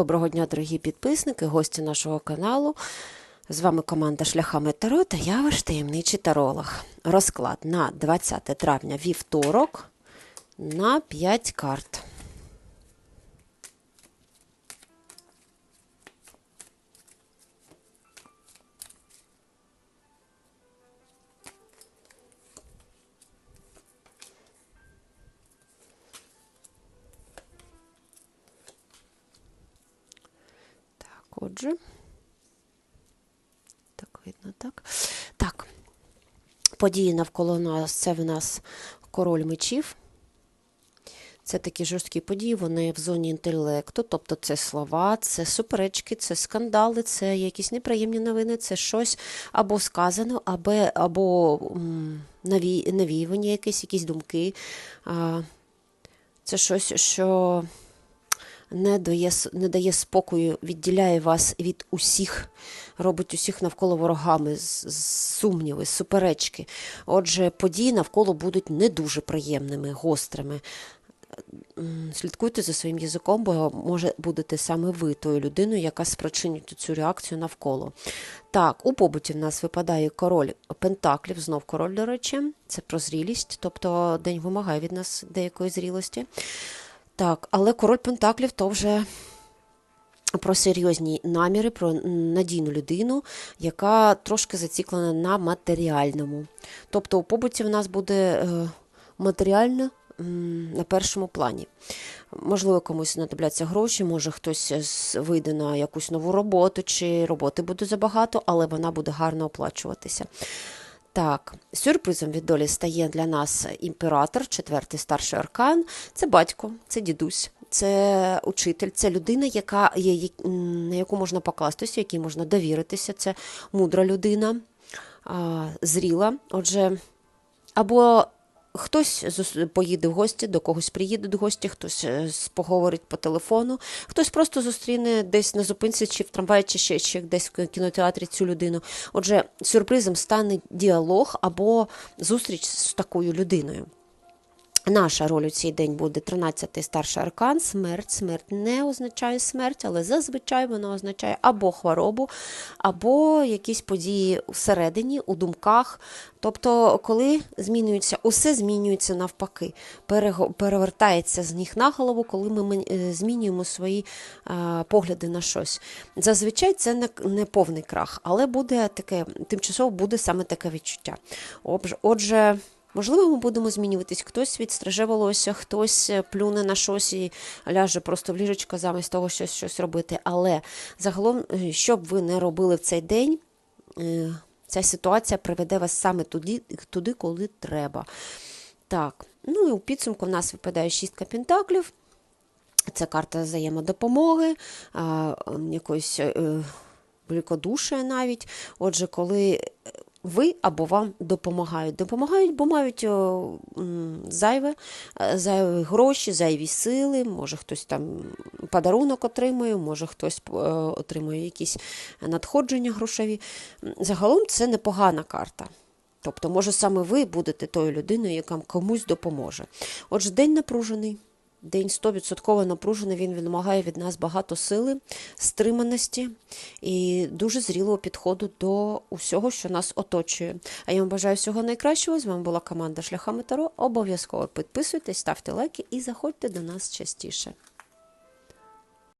Доброго дня, дорогі підписники, гості нашого каналу. З вами команда Шляхами Таро та я ваш таємничий таролог. Розклад на 20 травня вівторок на 5 карт. Отже. Так, видно, так. Так. Події навколо нас це в нас король мечів. Це такі жорсткі події, вони в зоні інтелекту, тобто це слова, це суперечки, це скандали, це якісь неприємні новини, це щось або сказано, або, або наві, навіювання, якісь, якісь думки. Це щось, що не дає, не дає спокою, відділяє вас від усіх, робить усіх навколо ворогами, сумніви, суперечки. Отже, події навколо будуть не дуже приємними, гострими. Слідкуйте за своїм язиком, бо може будете саме ви тою людиною, яка спричинить цю реакцію навколо. Так, у побуті в нас випадає король Пентаклів, знов король, до речі, це про зрілість, тобто день вимагає від нас деякої зрілості. Так, але король Пентаклів то вже про серйозні наміри, про надійну людину, яка трошки заціклена на матеріальному. Тобто у побуті в нас буде е, матеріально м, на першому плані. Можливо, комусь знадобляться гроші, може хтось вийде на якусь нову роботу, чи роботи буде забагато, але вона буде гарно оплачуватися. Так, сюрпризом від долі стає для нас імператор, четвертий старший аркан. Це батько, це дідусь, це учитель, це людина, яка є, на яку можна покластися, якій можна довіритися. Це мудра людина, зріла. Отже, або хтось поїде в гості, до когось приїде в гості, хтось е, поговорить по телефону, хтось просто зустріне десь на зупинці, чи в трамваї, чи ще чи десь в кінотеатрі цю людину. Отже, сюрпризом стане діалог або зустріч з такою людиною. Наша роль у цей день буде 13-й старший аркан, смерть. Смерть не означає смерть, але зазвичай вона означає або хворобу, або якісь події всередині, у думках. Тобто, коли змінюється, усе змінюється навпаки, перевертається з ніг на голову, коли ми е, змінюємо свої е, погляди на щось. Зазвичай це не, не повний крах, але буде таке, тимчасово буде саме таке відчуття. Отже. Можливо, ми будемо змінюватись. Хтось відстриже волосся, хтось е, плюне на щось і ляже просто в ліжечко замість того, щось, щось робити. Але загалом, е, що б ви не робили в цей день, е, ця ситуація приведе вас саме туди, туди коли треба. Так, ну і у підсумку в нас випадає шістка пентаклів. Це карта взаємодопомоги, якоїсь великодушия навіть. Отже, коли ви або вам допомагають. Допомагають, бо мають зайве, е, зайві гроші, зайві сили, може хтось там подарунок отримує, може хтось е, отримує якісь надходження грошові. Загалом це непогана карта. Тобто, може, саме ви будете тою людиною, яка комусь допоможе. Отже, день напружений. День 100% напружений, він вимагає від нас багато сили, стриманості і дуже зрілого підходу до усього, що нас оточує. А я вам бажаю всього найкращого. З вами була команда Шляхами Таро. Обов'язково підписуйтесь, ставте лайки і заходьте до нас частіше.